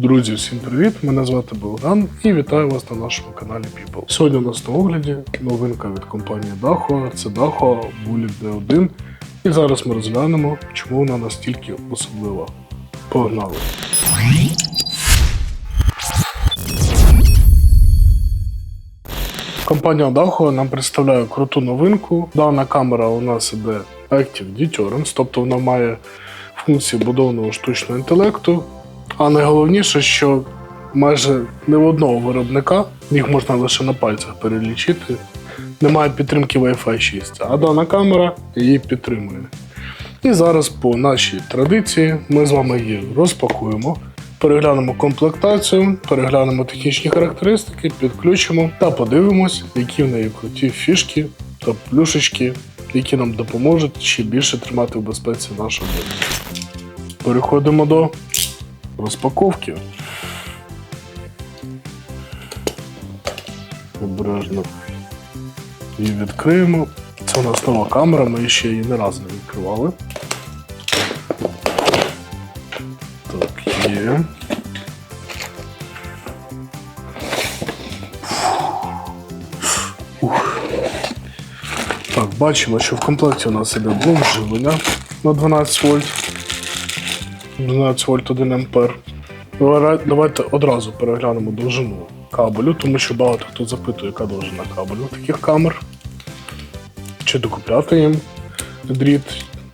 Друзі, всім привіт! Мене звати Богдан і вітаю вас на нашому каналі People. Сьогодні у нас на огляді новинка від компанії Daho. Це Daho Bullet D1. І зараз ми розглянемо, чому вона настільки особлива. Погнали! Компанія Daho нам представляє круту новинку. Дана камера у нас іде Active Deterrence, тобто вона має функції будованого штучного інтелекту. А найголовніше, що майже не в одного виробника, їх можна лише на пальцях перелічити, немає підтримки Wi-Fi 6, а дана камера її підтримує. І зараз по нашій традиції ми з вами її розпакуємо, переглянемо комплектацію, переглянемо технічні характеристики, підключимо та подивимось, які в неї круті фішки та плюшечки, які нам допоможуть ще більше тримати в безпеці нашу будинок. Переходимо до розпаковки. Обережно її відкриємо. Це у нас нова камера, ми ще її не разу не відкривали. Так, є. Ух. Так, бачимо, що в комплекті у нас іде блок живлення на 12 вольт. 12 вольт 1 ампер. Давайте одразу переглянемо довжину кабелю, тому що багато хто запитує, яка довжина кабелю таких камер. Чи докупляти їм дріт,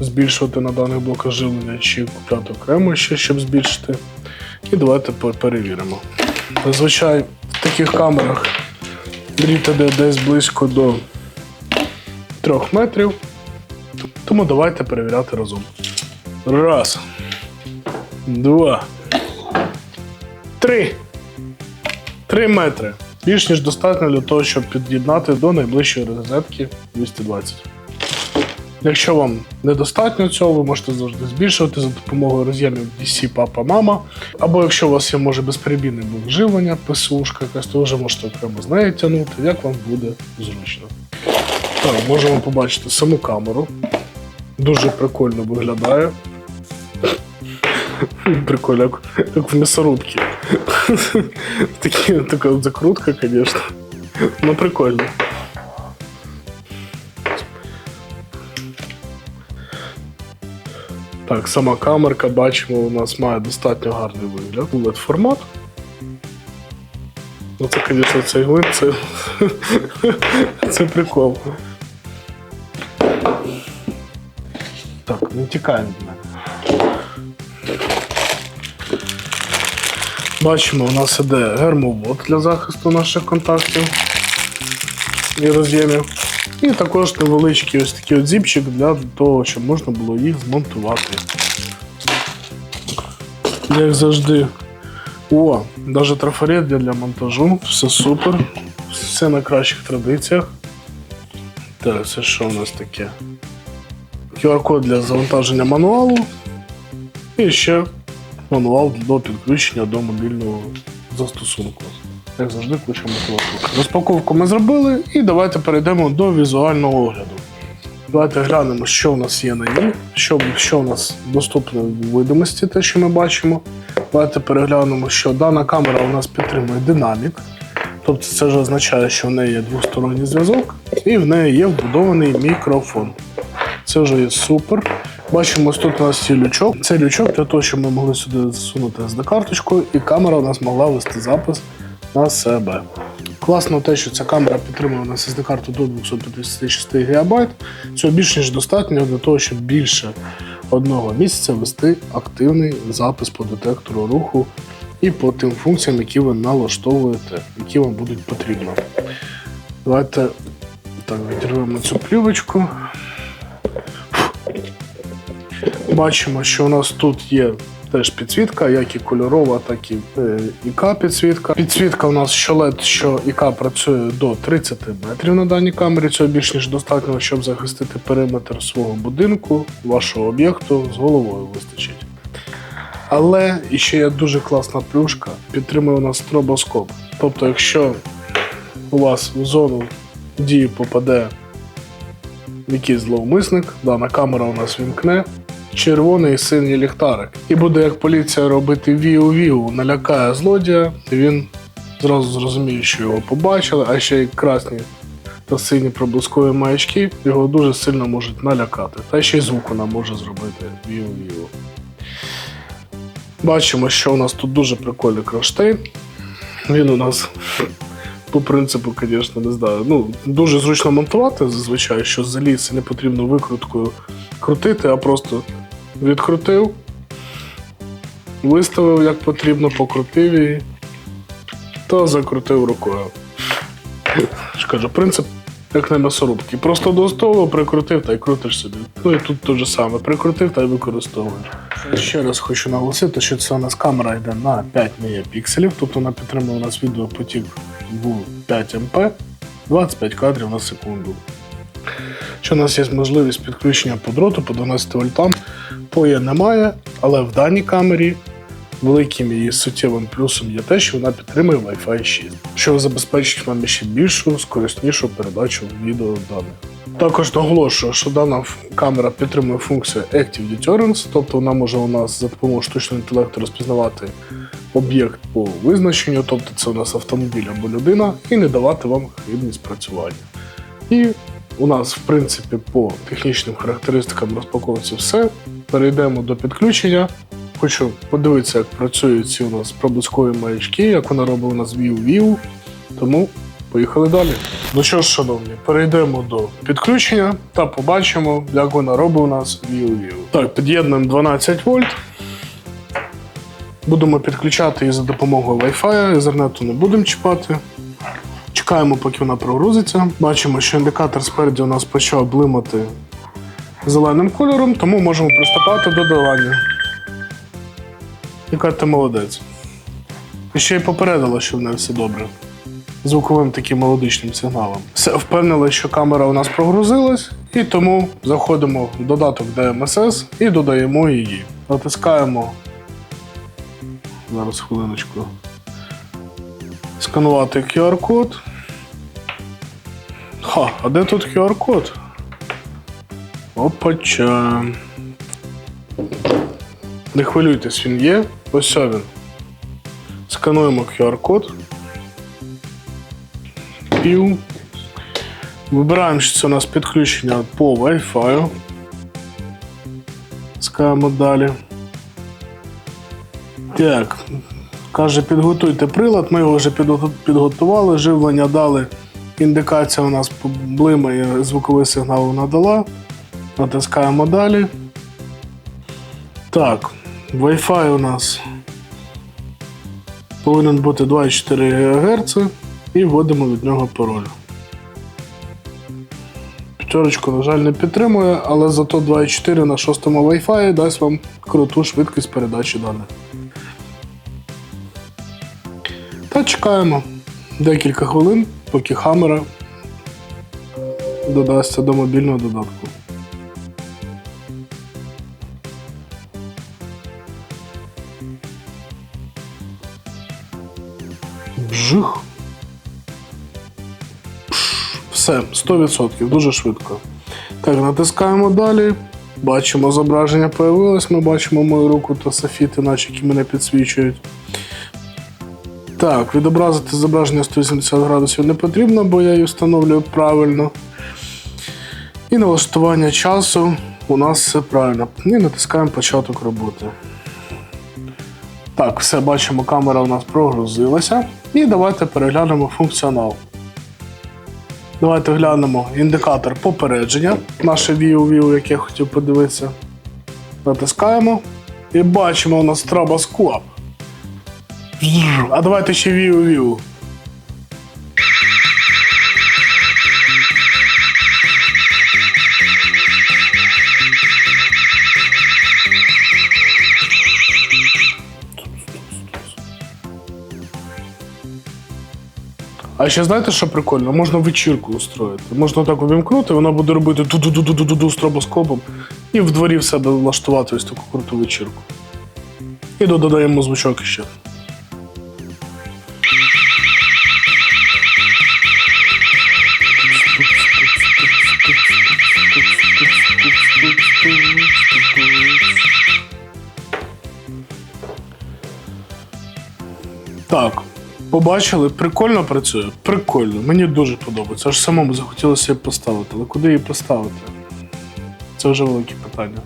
збільшувати на даних блоках живлення, чи купляти окремо ще, щоб збільшити. І давайте перевіримо. Зазвичай в таких камерах дріт іде десь близько до 3 метрів. Тому давайте перевіряти разом. Раз. Два. Три. Три метри. Більш ніж достатньо для того, щоб під'єднати до найближчої розетки 220. Якщо вам недостатньо цього, ви можете завжди збільшувати за допомогою роз'ємів DC папа мама. Або якщо у вас є може безперебійний блок живлення, ПСУшка якась, то вже можете окремо з нею тягнути, як вам буде зручно. Так, можемо побачити саму камеру. Дуже прикольно виглядає. Прикольно, як в м'ясорубці. Такі, така от закрутка, звісно. Ну, прикольно. Так, сама камерка, бачимо, у нас має достатньо гарний вигляд. LED формат. Ну, це, звісно, цей глин, це, це прикол. Так, не тікаємо від мене. Бачимо, у нас іде гермовод для захисту наших контактів і роз'ємів. І також невеличкий ось такий от зіпчик для того, щоб можна було їх змонтувати. Як завжди. О, навіть трафарет для монтажу. Все супер. Все на кращих традиціях. Так, це що у нас таке? QR-код для завантаження мануалу. І ще мануал до підключення до мобільного застосунку. Як завжди, включимо мотивацію. Розпаковку ми зробили, і давайте перейдемо до візуального огляду. Давайте глянемо, що в нас є на ній, що, що в нас доступно в видимості, те, що ми бачимо. Давайте переглянемо, що дана камера у нас підтримує динамік. Тобто це вже означає, що в неї є двосторонній зв'язок, і в неї є вбудований мікрофон. Це вже є супер. Бачимо, ось тут у нас є лючок. Це лючок для того, щоб ми могли сюди засунути SD-карточку, і камера у нас могла вести запис на себе. Класно те, що ця камера підтримує у нас SD-карту до 256 ГБ. Цього більш ніж достатньо для того, щоб більше одного місяця вести активний запис по детектору руху і по тим функціям, які ви налаштовуєте, які вам будуть потрібні. Давайте так, відірвемо цю плівочку. Бачимо, що у нас тут є теж підсвітка, як і кольорова, так і е, ІК підсвітка. Підсвітка у нас що LED, що ІК працює до 30 метрів на даній камері. Цього більш ніж достатньо, щоб захистити периметр свого будинку, вашого об'єкту з головою вистачить. Але іще є дуже класна плюшка, підтримує у нас стробоскоп. Тобто, якщо у вас в зону дії попаде якийсь зловмисник, дана камера у нас вімкне, червоний і синій ліхтарик. І буде як поліція робити віу-віу, налякає злодія, і він зразу зрозуміє, що його побачили, а ще й красні та сині проблискові маячки його дуже сильно можуть налякати. Та ще й звук вона може зробити віу-віу. Бачимо, що у нас тут дуже прикольний кронштейн. Він у нас по принципу, звісно, не знаю. Ну, дуже зручно монтувати зазвичай, що заліз не потрібно викруткою крутити, а просто відкрутив, виставив як потрібно, покрутив її та закрутив рукою. Кажу, принцип як на м'ясорубці. Просто до столу прикрутив та й крутиш собі. Ну і тут те ж саме. Прикрутив та й використовуєш. Ще раз хочу наголосити, що це у нас камера йде на 5 мегапікселів, тобто вона підтримує у нас відеопотік в 5 МП 25 кадрів на секунду. Що у нас є можливість підключення по дроту по 12 вольтам. POE немає, але в даній камері великим її суттєвим плюсом є те, що вона підтримує Wi-Fi 6, що забезпечить вам ще більшу, скориснішу передачу відеоданих. Також наголошую, що дана камера підтримує функцію Active Deterrence, тобто вона може у нас за допомогою штучного інтелекту розпізнавати об'єкт по визначенню, тобто це у нас автомобіль або людина, і не давати вам хибні спрацювання. І у нас, в принципі, по технічним характеристикам розпаковується все. Перейдемо до підключення. Хочу подивитися, як працюють ці у нас проблискові маячки, як вона робить у нас вів-вів. Тому поїхали далі. Ну що ж, шановні, перейдемо до підключення та побачимо, як вона робить у нас вів-вів. Так, під'єднуємо 12 вольт. Будемо підключати її за допомогою Wi-Fi, Ethernet не будемо чіпати. Чекаємо, поки вона прогрузиться. Бачимо, що індикатор спереді у нас почав блимати зеленим кольором, тому можемо приступати до додавання. Яка ти молодець. І ще й попередила, що в неї все добре. Звуковим таким мелодичним сигналом. Все, впевнили, що камера у нас прогрузилась, і тому заходимо в додаток DMSS і додаємо її. Натискаємо. Зараз хвилиночку. Сканувати QR-код. Ха, а де тут QR-код? Опача. Не хвилюйтесь, він є. Ось він. Скануємо QR-код. Пів. Вибираємо, що це у нас підключення по Wi-Fi. Скаємо далі. Так. Каже, підготуйте прилад. Ми його вже підготували, живлення дали. Індикація у нас блимає, звуковий сигнал надала. Натискаємо далі. Так, Wi-Fi у нас повинен бути 24 ГГц і вводимо від нього пароль. П'ятерочку, на жаль, не підтримує, але зато 2.4 на шостому Wi-Fi дасть вам круту швидкість передачі даних. Та чекаємо декілька хвилин, поки камера додасться до мобільного додатку. Бжих. Пш, Все, 100%, дуже швидко. Так, натискаємо далі. Бачимо, зображення появилось. Ми бачимо мою руку та софіти, наче які мене підсвічують. Так, відобразити зображення 180 градусів не потрібно, бо я її встановлюю правильно. І налаштування часу у нас все правильно. І натискаємо початок роботи. Так, все бачимо, камера у нас прогрузилася. І давайте переглянемо функціонал. Давайте глянемо індикатор попередження, наше view-view, яке я хотів подивитися. Натискаємо і бачимо у нас стробоскоп. А давайте ще view-view. А ще знаєте, що прикольно? Можна вечірку устроїти. Можна так увімкнути, вона буде робити ду-ду-ду-ду-ду стробоскопом і в дворі в себе влаштувати ось таку круту вечірку. І додаємо звучок ще. Так, побачили, прикольно працює? Прикольно, мені дуже подобається. Аж самому захотілося її поставити. Але куди її поставити? Це вже велике питання.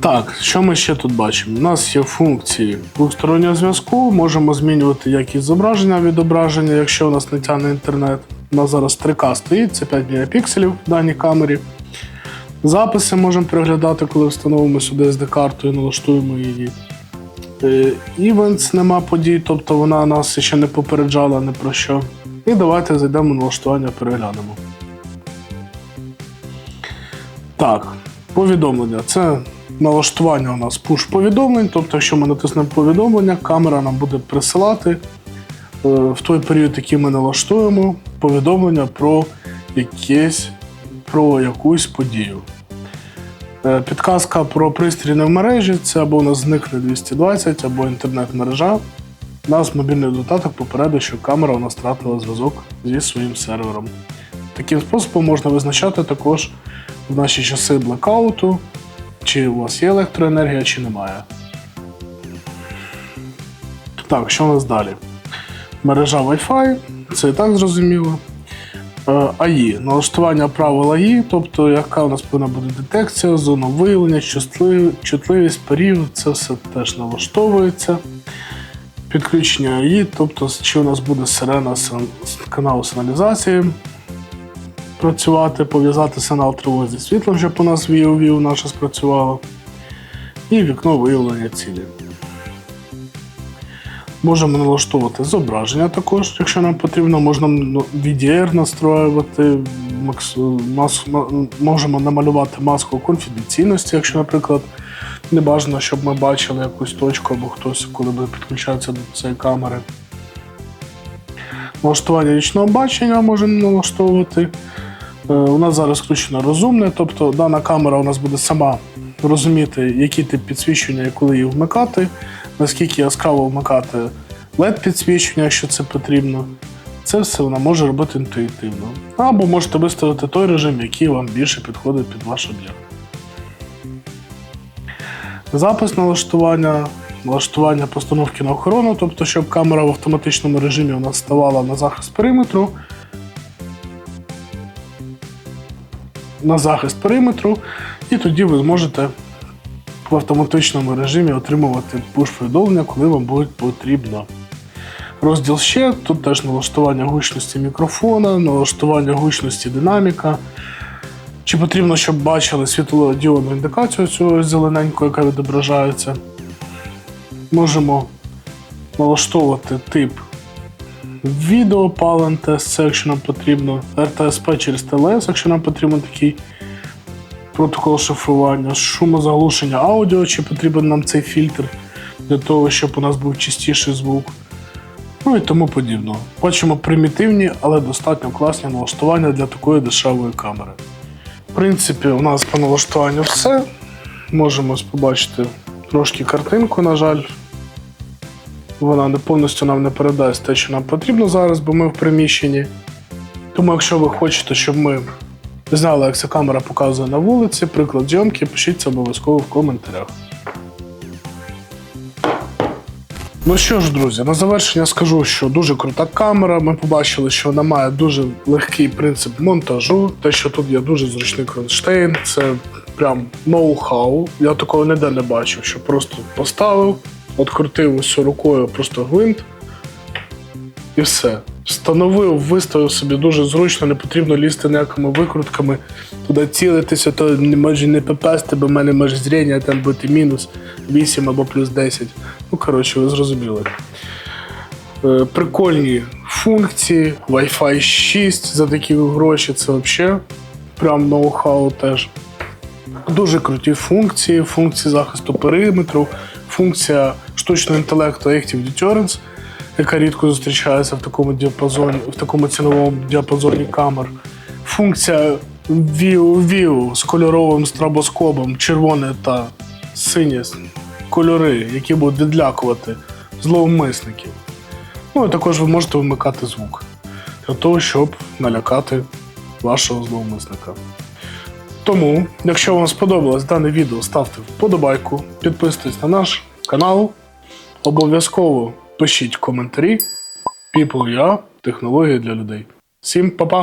Так, що ми ще тут бачимо? У нас є функції двостороннього зв'язку, можемо змінювати якість зображення, відображення, якщо у нас не тягне інтернет. У нас зараз 3К стоїть, це 5 мегапікселів в даній камері. Записи можемо переглядати, коли встановимо сюди SD-карту і налаштуємо її. Events нема подій, тобто вона нас ще не попереджала ні про що. І давайте зайдемо в налаштування, переглянемо. Так, повідомлення. Це налаштування у нас push повідомлень. Тобто, якщо ми натиснемо повідомлення, камера нам буде присилати е, в той період, який ми налаштуємо, повідомлення про якесь, про якусь подію. Е, Підказка про пристрій не в мережі це або у нас зникне 220, або інтернет-мережа. Нас мобільний додаток попередить, що камера у нас втратила зв'язок зі своїм сервером. Таким способом можна визначати також в наші часи блекауту, чи у вас є електроенергія, чи немає. Так, що у нас далі? Мережа Wi-Fi, це і так зрозуміло. Е, АІ, налаштування правил АІ, тобто яка у нас повинна бути детекція, зона виявлення, чутливість, парів, це все теж налаштовується. Підключення АІ, тобто чи у нас буде сирена каналу сигналізації працювати, пов'язати сигнал тривоги зі світлом, щоб у нас VOV наше спрацювало. І вікно виявлення цілі. Можемо налаштовувати зображення також, якщо нам потрібно, можна ну, VDR настроювати, можемо намалювати маску конфіденційності, якщо, наприклад, не бажано, щоб ми бачили якусь точку або хтось, коли буде підключатися до цієї камери. Налаштування річного бачення можемо налаштовувати. Е, У нас зараз включено розумне, тобто дана камера у нас буде сама розуміти, який тип підсвічення і коли її вмикати, наскільки яскраво вмикати led підсвічення, якщо це потрібно. Це все вона може робити інтуїтивно. Або можете виставити той режим, який вам більше підходить під ваш об'єкт. Запис налаштування, налаштування постановки на охорону, тобто, щоб камера в автоматичному режимі у нас ставала на захист периметру. На захист периметру, і тоді ви зможете в автоматичному режимі отримувати пуш-повідомлення, коли вам буде потрібно. Розділ ще, тут теж налаштування гучності мікрофона, налаштування гучності динаміка. Чи потрібно, щоб бачили світлодіодну індикацію цю зелененьку, яка відображається. Можемо налаштовувати тип відео PalmTest, це якщо нам потрібно, RTSP через TLS, якщо нам потрібен такий протокол шифрування, шумозаглушення аудіо, чи потрібен нам цей фільтр для того, щоб у нас був чистіший звук. Ну і тому подібно. Бачимо примітивні, але достатньо класні налаштування для такої дешевої камери. В принципі, у нас по налаштуванню все. Можемо побачити трошки картинку, на жаль. Вона не повністю нам не передасть те, що нам потрібно зараз, бо ми в приміщенні. Тому, якщо ви хочете, щоб ми знали, як ця камера показує на вулиці, приклад зйомки, пишіть це обов'язково в коментарях. Ну що ж, друзі, на завершення скажу, що дуже крута камера. Ми побачили, що вона має дуже легкий принцип монтажу. Те, що тут є дуже зручний кронштейн, це прям ноу-хау. Я такого ніде не бачив, що просто поставив, открутив усю рукою просто гвинт і все. Встановив, виставив собі дуже зручно, не потрібно лізти ніякими викрутками, туди цілитися, то може не попасти, бо в мене може зріння там бути мінус 8 або плюс 10. Ну, коротше, ви зрозуміли. Е, Прикольні функції, Wi-Fi 6 за такі гроші, це взагалі прям ноу-хау теж. Дуже круті функції, функції захисту периметру, функція штучного інтелекту Active Deterrence, яка рідко зустрічається в такому діапазоні, в такому ціновому діапазоні камер. Функція View View з кольоровим стробоскопом, червоне та синє кольори, які будуть відлякувати зловмисників. Ну і також ви можете вмикати звук для того, щоб налякати вашого зловмисника. Тому, якщо вам сподобалось дане відео, ставте вподобайку, підписуйтесь на наш канал. Обов'язково пишіть коментарі. People я технології для людей. Всім па-па!